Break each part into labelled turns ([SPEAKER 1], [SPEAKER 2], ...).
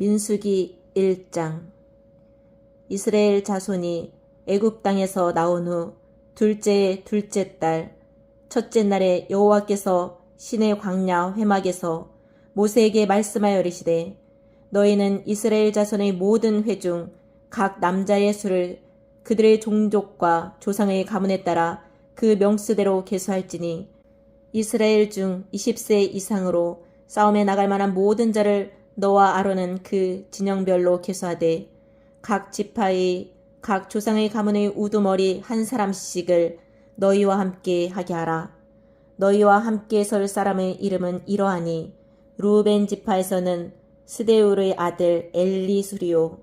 [SPEAKER 1] 민수기 1장. 이스라엘 자손이 애굽 땅에서 나온 후 둘째의 둘째 달 첫째 날에 여호와께서 신의 광야 회막에서 모세에게 말씀하여 이르시되 너희는 이스라엘 자손의 모든 회중 각 남자의 수를 그들의 종족과 조상의 가문에 따라 그 명수대로 계수할지니 이스라엘 중 20세 이상으로 싸움에 나갈 만한 모든 자를 너와 아론은 그 진영별로 계수하되 각 지파의 각 조상의 가문의 우두머리 한 사람씩을 너희와 함께 하게 하라. 너희와 함께 설 사람의 이름은 이러하니 루벤 지파에서는 스데울의 아들 엘리수리오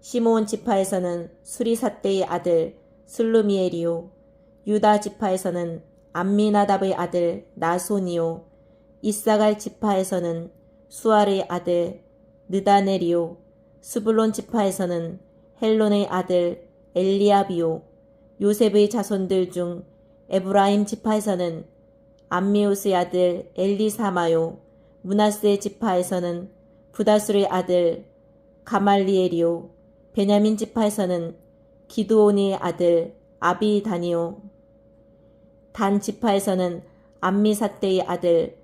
[SPEAKER 1] 시몬 지파에서는 수리사떼의 아들 슬루미엘이요. 유다 지파에서는 암미나답의 아들 나손이요. 이사갈 지파에서는 수알의 아들 느다넬이요 스불론 지파에서는 헬론의 아들 엘리압이요 요셉의 자손들 중 에브라임 지파에서는 암미우스의 아들 엘리사마요 문하세 지파에서는 부다술의 아들 가말리엘이요 베냐민 지파에서는 기드온의 아들 아비다니요 단 지파에서는 암미사떼의 아들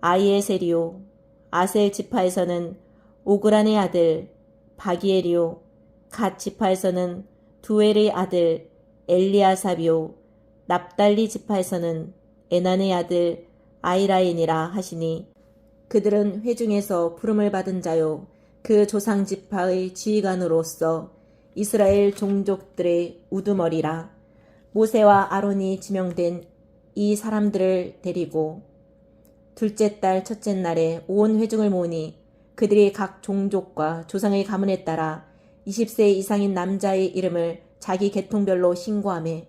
[SPEAKER 1] 아이에셀이요 아셀 지파에서는 오그란의 아들 바기엘이요 갓 지파에서는 두엘의 아들 엘리아삽이요 납달리 지파에서는 에난의 아들 아이라인이라 하시니 그들은 회중에서 부름을 받은 자요 그 조상 지파의 지휘관으로서 이스라엘 종족들의 우두머리라. 모세와 아론이 지명된 이 사람들을 데리고 둘째 달 첫째 날에 온 회중을 모으니 그들이 각 종족과 조상의 가문에 따라 20세 이상인 남자의 이름을 자기 계통별로 신고하며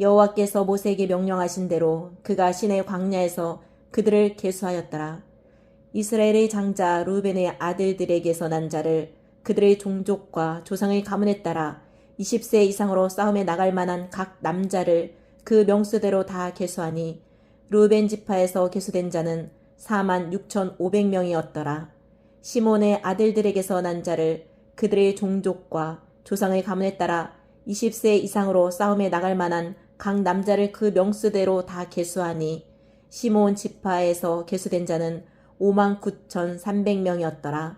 [SPEAKER 1] 여호와께서 모세에게 명령하신 대로 그가 신의 광야에서 그들을 계수하였더라. 이스라엘의 장자 루벤의 아들들에게서 난 자를 그들의 종족과 조상의 가문에 따라 20세 이상으로 싸움에 나갈 만한 각 남자를 그 명수대로 다 계수하니 루벤 지파에서 계수된 자는 4만 6,500명이었더라. 시몬의 아들들에게서 난 자를 그들의 종족과 조상의 가문에 따라 20세 이상으로 싸움에 나갈 만한 각 남자를 그 명수대로 다 계수하니 시몬 지파에서 계수된 자는 5만 9,300명이었더라.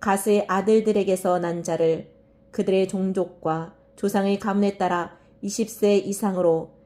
[SPEAKER 1] 가스의 아들들에게서 난 자를 그들의 종족과 조상의 가문에 따라 20세 이상으로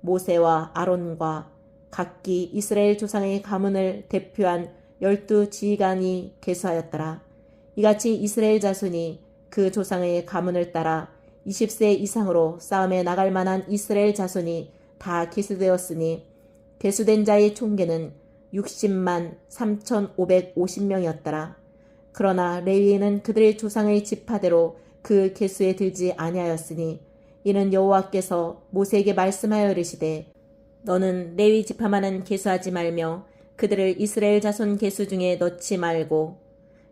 [SPEAKER 1] 모세와 아론과 각기 이스라엘 조상의 가문을 대표한 열두 지휘관이 계수하였더라. 이같이 이스라엘 자손이 그 조상의 가문을 따라 20세 이상으로 싸움에 나갈 만한 이스라엘 자손이 다 계수되었으니 계수된 자의 총계는 60만 3,550명이었더라. 그러나 레위인은 그들의 조상의 지파대로 그 계수에 들지 아니하였으니 이는 여호와께서 모세에게 말씀하여 이르시되 너는 레위 지파만은 계수하지 말며 그들을 이스라엘 자손 계수 중에 넣지 말고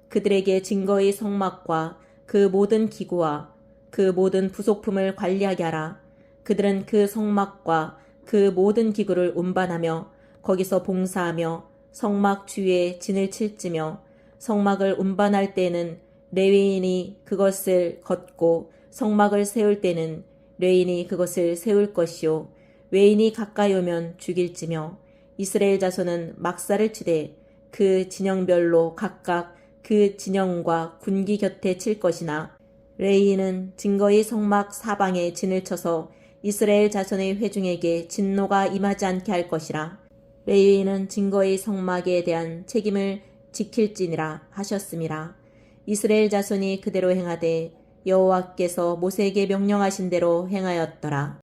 [SPEAKER 1] 그들에게 증거의 성막과 그 모든 기구와 그 모든 부속품을 관리하게 하라. 그들은 그 성막과 그 모든 기구를 운반하며 거기서 봉사하며 성막 주위에 진을 칠지며 성막을 운반할 때는 레위인이 그것을 걷고 성막을 세울 때는 레인이 그것을 세울 것이요. 외인이 가까이 오면 죽일지며 이스라엘 자손은 막사를 치되 그 진영별로 각각 그 진영과 군기 곁에 칠 것이나 레이는 증거의 성막 사방에 진을 쳐서 이스라엘 자손의 회중에게 진노가 임하지 않게 할 것이라. 레이는 증거의 성막에 대한 책임을 지킬지니라 하셨음이라 이스라엘 자손이 그대로 행하되 여호와께서 모세에게 명령하신 대로 행하였더라